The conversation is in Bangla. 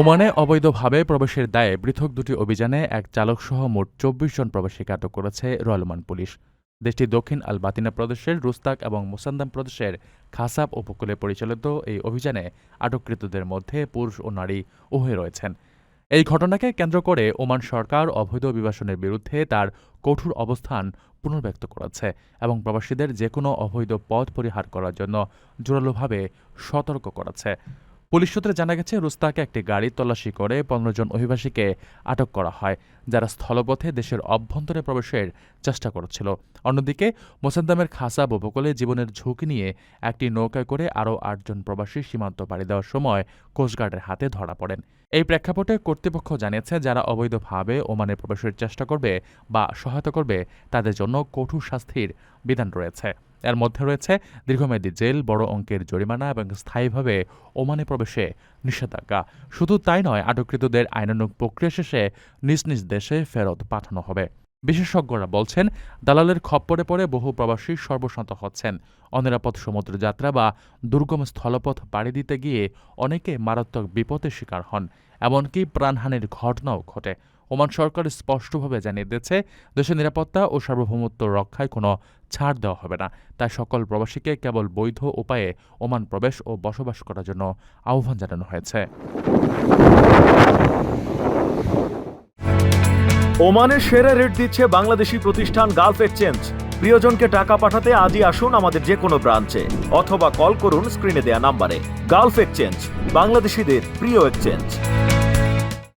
ওমানে অবৈধভাবে প্রবেশের দায়ে পৃথক দুটি অভিযানে এক চালকসহ মোট চব্বিশ জন প্রবাসীকে আটক করেছে রয়্যাল ওমান পুলিশ। দেশটির দক্ষিণ আল বাতিনা প্রদেশের রুস্তাক এবং মোসান্দাম প্রদেশের খাসাব উপকূলে পরিচালিত এই অভিযানে আটককৃতদের মধ্যে পুরুষ ও নারী উভয় রয়েছেন। এই ঘটনাকে কেন্দ্র করে ওমান সরকার অবৈধ অভিবাসনের বিরুদ্ধে তার কঠোর অবস্থান পুনর্ব্যক্ত করেছে এবং প্রবাসীদের যে কোনো অবৈধ পথ পরিহার করার জন্য জোরালোভাবে সতর্ক করেছে। পুলিশ সূত্রে জানা গেছে, রুস্তাকে একটি গাড়ি তল্লাশি করে পনেরো জন অভিবাসীকে আটক করা হয়, যারা স্থলপথে দেশের অভ্যন্তরে প্রবেশের চেষ্টা করেছিল। অন্যদিকে, মোসাদ্দামের খাসাব উপকূলে জীবনের ঝুঁকি নিয়ে একটি নৌকায় করে আরও আটজন প্রবাসী সীমান্ত পাড়ি দেওয়ার সময় কোস্টগার্ডের হাতে ধরা পড়েন। এই প্রেক্ষাপটে কর্তৃপক্ষ জানিয়েছে, যারা অবৈধভাবে ওমানে প্রবেশের চেষ্টা করবে বা সহায়তা করবে, তাদের জন্য কঠোর শাস্তির বিধান রয়েছে। এর মধ্যে রয়েছে দীর্ঘমেয়াদী জেল, বড় অঙ্কের জরিমানা এবং স্থায়ীভাবে ওমানে প্রবেশে নিষেধাজ্ঞা। শুধু তাই নয়, আটককৃতদের আইনানুগ প্রক্রিয়া শেষে নিজ নিজ দেশে ফেরত পাঠানো হবে। বিশেষজ্ঞরা বলছেন, দালালের খপ্পরে পড়ে বহু প্রবাসী সর্বশান্ত হচ্ছেন। অনিরাপদ সমুদ্রযাত্রা বা দুর্গম স্থলপথ পাড়ি দিতে গিয়ে অনেকে মারাত্মক বিপদের শিকার হন, এমনকি প্রাণহানির ঘটনাও ঘটে। ওমান সরকার স্পষ্টভাবে জানিয়ে দিয়েছে, দেশের নিরাপত্তা ও সার্বভৌমত্ব রক্ষায় কোনো ছাড় দেওয়া হবে না। তাই সকল প্রবাসীকে কেবল বৈধ উপায়ে ওমান প্রবেশ ও বসবাস করার জন্য আহ্বান জানানো হয়েছে। ওমানের সেরা রেট দিচ্ছে বাংলাদেশি প্রতিষ্ঠান গালফ এক্সচেঞ্জ। প্রিয়জনকে টাকা পাঠাতে আজই আসুন আমাদের যে কোনো ব্রাঞ্চে, অথবা কল করুন স্ক্রিনে দেয়া নাম্বারে। গালফ এক্সচেঞ্জ, বাংলাদেশিদের প্রিয় এক্সচেঞ্জ।